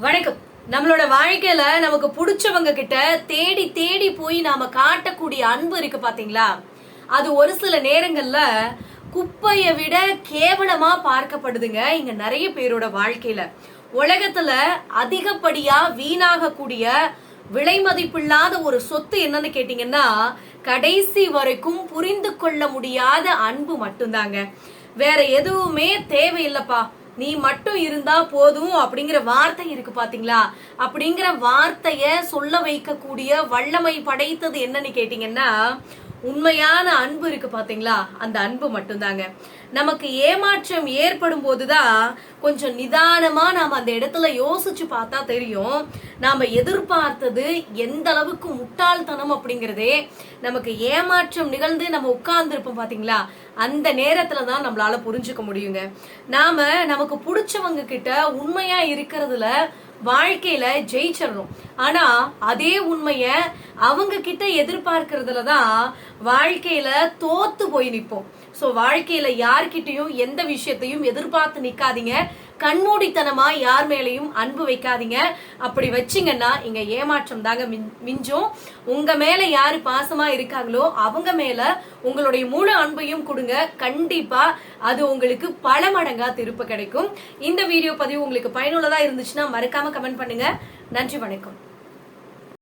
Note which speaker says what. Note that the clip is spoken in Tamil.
Speaker 1: வணக்கம். நம்மளோட வாழ்க்கையில நமக்கு பிடிச்சவங்க கிட்ட தேடி தேடி போய் நாம காட்டக்கூடிய அன்பு இருக்கு பாத்தீங்களா? அது ஒரு சில நேரங்கள்ல குப்பையை விட கேவலமா பார்க்கப்படுதுங்க இங்க நிறைய பேரோட வாழ்க்கையில. உலகத்துல அதிகப்படியா வீணாகக்கூடிய விலை மதிப்பில்லாத ஒரு சொத்து என்னன்னு கேட்டீங்கன்னா கடைசி வரைக்கும் புரிந்து கொள்ள முடியாத அன்பு மட்டும்தாங்க. வேற எதுவுமே தேவையில்லைப்பா. நீ மட்டும் இருந்தா போதும் அப்படிங்கிற வார்த்தை இருக்கு பாத்தீங்களா? அப்படிங்கிற வார்த்தைய சொல்ல வைக்கக்கூடிய வல்லமை படைத்தது என்னன்னு கேட்டீங்கன்னா உண்மையான அன்பு இருக்கு பாத்தீங்களா? அந்த அன்பு மட்டும்தாங்க. நமக்கு ஏமாற்றம் ஏற்படும் போதுதான் கொஞ்சம் நிதானமா நாம அந்த இடத்துல யோசிச்சு பார்த்தா தெரியும். நாம எதிர்பார்த்தது எந்த அளவுக்கு முட்டாள்தனம் அப்படிங்கறதே நமக்கு ஏமாற்றம் நிகழ்ந்து நம்ம உட்கார்ந்துருப்போம் பாத்தீங்களா? அந்த நேரத்துல தான் நம்மளால புரிஞ்சுக்க முடியுங்க. நாம நமக்கு பிடிச்சவங்க கிட்ட உண்மையா இருக்கிறதுல வாழ்க்கையில ஜெயிச்சிடணும் ஆனா அதே உண்மைய அவங்க கிட்ட எதிர்பார்க்கறதுல தான் வாழ்க்கையில தோத்து போய் நிற்போம் ஸோ வாழ்க்கையில யார்கிட்டையும் எந்த விஷயத்தையும் எதிர்பார்த்து நிக்காதீங்க. கண்மூடித்தனமா யார் மேலையும் அன்பு வைக்காதீங்க. அப்படி வச்சிங்கன்னா இங்க ஏமாற்றம் தாங்க மின்- மிஞ்சும். உங்க மேல யாரு பாசமா இருக்காங்களோ அவங்க மேல உங்களுடைய முழு அன்பையும் கொடுங்க. கண்டிப்பா அது உங்களுக்கு பல மடங்கா திருப்ப கிடைக்கும். இந்த வீடியோ பதிவு உங்களுக்கு பயனுள்ளதா இருந்துச்சுன்னா மறக்காம கமெண்ட் பண்ணுங்க. நன்றி வணக்கம்.